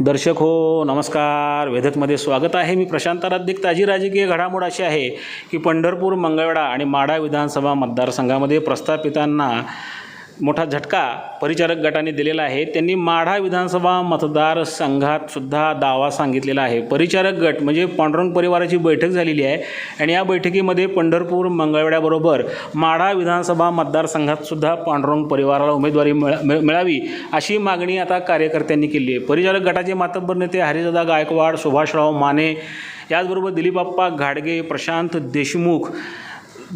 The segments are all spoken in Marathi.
दर्शक हो नमस्कार. वेधकमध्ये स्वागत आहे. मी प्रशांत राधिक ताजी राजकीय घडामोड अशी आहे की पंढरपूर मंगळवेढा आणि माडा विधानसभा मतदारसंघामध्ये प्रस्थापितांना मोठा झटका परिचारक गटाने दिलेला आहे. त्यांनी माढा विधानसभा मतदारसंघात सुद्धा दावा सांगितलेला आहे. परिचारक गट म्हणजे पांडुरंग परिवाराची बैठक झालेली आहे आणि या बैठकीमध्ये पंढरपूर मंगळवड्याबरोबर माढा विधानसभा मतदारसंघात सुद्धा पांडुरंग परिवाराला उमेदवारी मिळा मिळ- मिळावी अशी मागणी आता कार्यकर्त्यांनी केली आहे. परिचारक गटाचे मातब्बर नेते हरिदादा गायकवाड सुभाषराव माने याचबरोबर दिलीपप्पा घाडगे प्रशांत देशमुख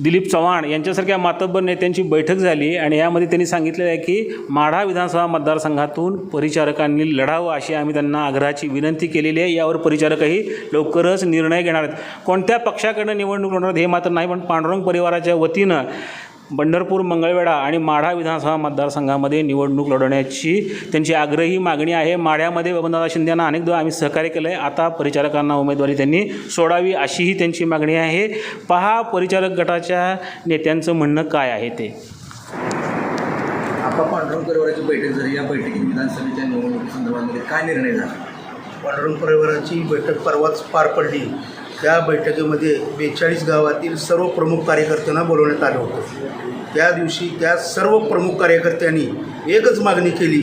दिलीप चव्हाण यांच्यासारख्या मातब्बर नेत्यांची बैठक झाली आणि यामध्ये त्यांनी सांगितलेलं आहे की माढा विधानसभा मतदारसंघातून परिचारकांनी लढावं अशी आम्ही त्यांना आग्रहाची विनंती केलेली आहे. यावर परिचारकही लवकरच निर्णय घेणार आहेत. कोणत्या पक्षाकडनं निवडणूक होणार हे मात्र नाही पण पांडुरंग परिवाराच्या वतीनं पंढरपूर मंगळवेढा आणि माढा विधानसभा मतदारसंघामध्ये निवडणूक लढवण्याची त्यांची आग्रही मागणी आहे. माढ्यामध्ये बबनदादा शिंदे यांना अनेकदा आम्ही सहकार्य केलं आहे आता परिचारकांना उमेदवारी त्यांनी सोडावी अशीही त्यांची मागणी आहे. पहा परिचारक गटाच्या नेत्यांचं म्हणणं काय आहे ते? आपा पांडुरंग परिवाराची बैठक झाली. या बैठकीत विधानसभेच्या निवडणुकीसंदर्भामध्ये काय निर्णय झाला? पांडुरंग परिवाराची बैठक परवाच पार पडली. त्या बैठकीमध्ये बेचाळीस गावातील सर्व प्रमुख कार्यकर्त्यांना बोलवण्यात आलं होतं. त्या दिवशी त्या सर्व प्रमुख कार्यकर्त्यांनी एकच मागणी केली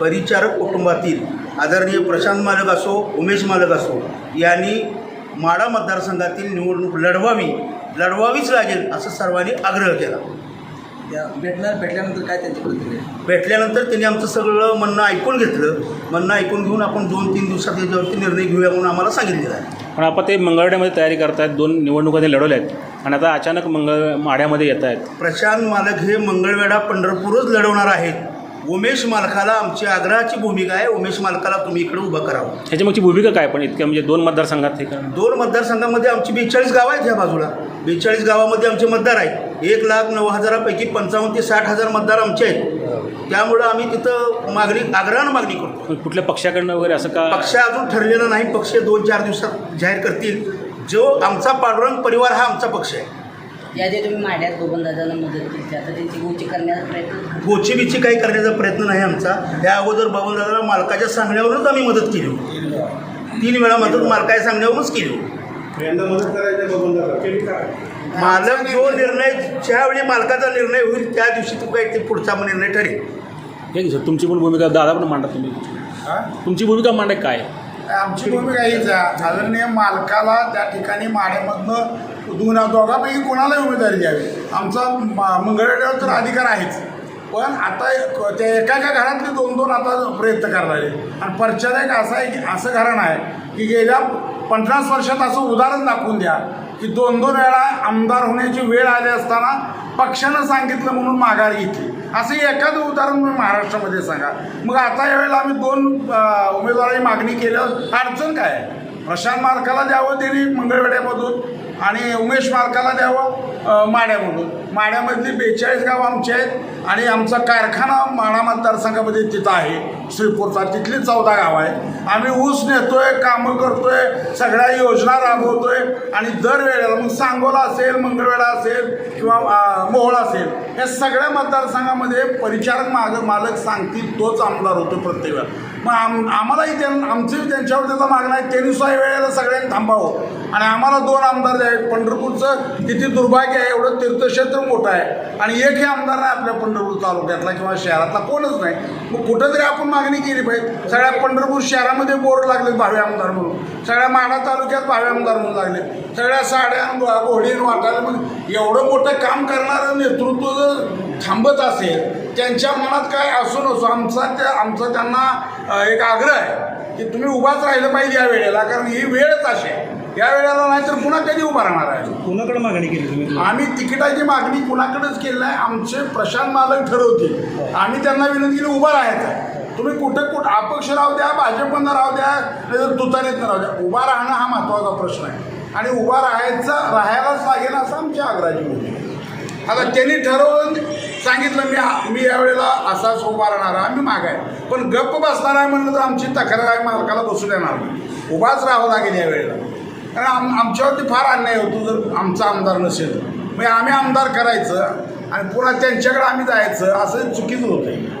परिचारक कुटुंबातील आदरणीय प्रशांत मालक असो उमेश मालक असो यांनी माडा मतदारसंघातील निवडणूक लढवावी लढवावीच लागेल असं सर्वांनी आग्रह केला. त्या भेटणार भेटल्यानंतर काय त्यांची प्रतिक्रिया? भेटल्यानंतर त्यांनी आमचं सगळं म्हणणं ऐकून घेतलं. म्हणणं ऐकून घेऊन आपण दोन तीन दिवसात याच्यावरती निर्णय घेऊया म्हणून आम्हाला सांगितलेलं आहे. पण आपण ते मंगळवेढ्यामध्ये तयारी करतायत दोन निवडणुका ते लढवल्या आहेत. आणि आता अचानक मंगळ माढ्यामध्ये येत आहेत प्रशांत मालक हे मंगळवेढा पंढरपूरच लढवणार आहेत. उमेश मालकाला आमची आग्रहाची भूमिका आहे. उमेश मालकाला तुम्ही इकडे उभं करावं. ह्याच्यामागची भूमिका काय पण इतक्या म्हणजे दोन मतदारसंघात हे करणं. दोन मतदारसंघामध्ये आमची बेचाळीस गावं आहेत ह्या बाजूला. बेचाळीस गावामध्ये आमचे मतदार आहेत. एक लाख नऊ हजारापैकी पंचावन्न ते साठ हजार मतदार आमचे आहेत. त्यामुळं आम्ही तिथं मागणी आग्रहानं मागणी करतो. पण कुठल्या पक्षाकडनं वगैरे असं का पक्ष अजून ठरलेला नाही. पक्ष दोन चार दिवसात जाहीर करतील. जो आमचा पांडुरंग परिवार हा आमचा पक्ष आहे. याआधी तुम्ही माड्यात गोपनदादाला मदत केली आता त्यांची गोची करण्याचा प्रयत्न गोची बिची काही करण्याचा प्रयत्न नाही आमचा. त्या अगोदर बाबूदादाला मालकाच्या सांगण्यावरूनच आम्ही मदत केली होती. तीन वेळा मदत मालकाच्या सांगण्यावरूनच केली होती. यंदा मदत करायचं बघून दादा केली का? मालक जो निर्णय ज्यावेळी मालकाचा निर्णय होईल त्या दिवशी तो काही ते पुढचा निर्णय ठरेल. हे सर तुमची पण भूमिका दादा पण मांडा तुम्ही? तुमची भूमिका मांडा काय? आमची भूमिका हीच आहे. आदरणीय मालकाला त्या ठिकाणी माड्यामधनं दोन दोघांपैकी कोणालाही उमेदवारी द्यावी. आमचा मा- मंगळवेढ्यावर तर अधिकार आहेच. पण आता एक- त्या एका एका घरातले दोन दोन आता प्रयत्न करणार. आहे आणि एक असं आहे की असं घराणं आहे की गेल्या पन्नास वर्षात असं उदाहरण दाखवून द्या. की दोन दोन वेळा आमदार होण्याची वेळ आली असताना पक्षानं सांगितलं म्हणून माघार घेतली. असं एखादं उदाहरण तुम्ही महाराष्ट्रामध्ये सांगा. मग आता यावेळेला आम्ही दोन उमेदवाराची मागणी केल्यावर अडचण काय? आहे? प्रशांत मालकाला द्यावं त्यांनी मंगळवेड्यामधून आणि उमेश मालकाला द्यावं माड्यामधून. माड्यामधली बेचाळीस गाव आमचे आहेत आणि आमचा कारखाना माडा मतदारसंघामध्ये तिथं आहे. श्रीपूरचा तिथली चौदा गाव आहे. आम्ही ऊस नेतोय कामं करतोय सगळ्या योजना राबवतोय आणि दरवेळेला मग सांगोला असेल मंगळवेढा असेल किंवा मोहळ मोहोळ असेल या सगळ्या मतदारसंघामध्ये परिचारक माग मालक सांगतील तोच आमदार होतो प्रत्येक वेळा. मग आम आम्हालाही त्यां आमची त्यांच्यावर त्याचा मागणं आहे त्यांनी वेळेला सगळ्यांनी थांबावं. आणि आम्हाला दोन आमदार द्यावे आहेत पंढरपूरचं किती दुर्भाग्य आहे एवढं तीर्थक्षेत्र मोठं आहे. आणि एकही आमदार नाही आपल्या पंढरपूर तालुक्यातला किंवा शहरातला कोणच नाही. मग कुठंतरी आपण मागणी केली पाहिजे. सगळ्या पंढरपूर शहरामध्ये बोर्ड लागलेत भावे आमदार म्हणून. सगळ्या माढा तालुक्यात भावे आमदार म्हणून लागले. सगळ्या साड्या घोडीन वाटायला मग एवढं मोठं काम करणारं नेतृत्व जर थांबत असेल त्यांच्या मनात काय असू नसो आमचा त्या आमचा त्यांना एक आग्रह आहे की तुम्ही उभाच राहिलं पाहिजे या वेळेला कारण ही वेळच अशी आहे. या वेळेला नाही तर पुन्हा कधी उभा राहणार आहे? कुणाकडे मागणी केली तुम्ही? आम्ही तिकिटाची मागणी कुणाकडेच केली नाही. आमचे प्रशांत मालक ठरवतील. आम्ही त्यांना विनंती केली उभा राहायचं आहे. तुम्ही कुठे कुठं अपक्ष राहू द्या भाजपनं राहू द्या दुतारीत तुतारीतनं राहू द्या. उभा राहणं हा महत्त्वाचा प्रश्न आहे. आणि उभा राहायचा राहायलाच लागेल असं आमच्या आग्रहाची होती आता त्यांनी ठरवून सांगितलं मी मी यावेळेला असाच उभा राहणार आहे, आम्ही माग आहे. पण गप्प बसणार आहे म्हणलं तर आमची तक्रार आहे मालकाला बसू देणार नाही. उभाच राहावं लागेल या वेळेला कारण आम आमच्यावरती फार अन्याय होतो जर आमचा आमदार नसेल. म्हणजे आम्ही आमदार करायचं आणि पुन्हा त्यांच्याकडे आम्ही जायचं असं चुकीचं होतं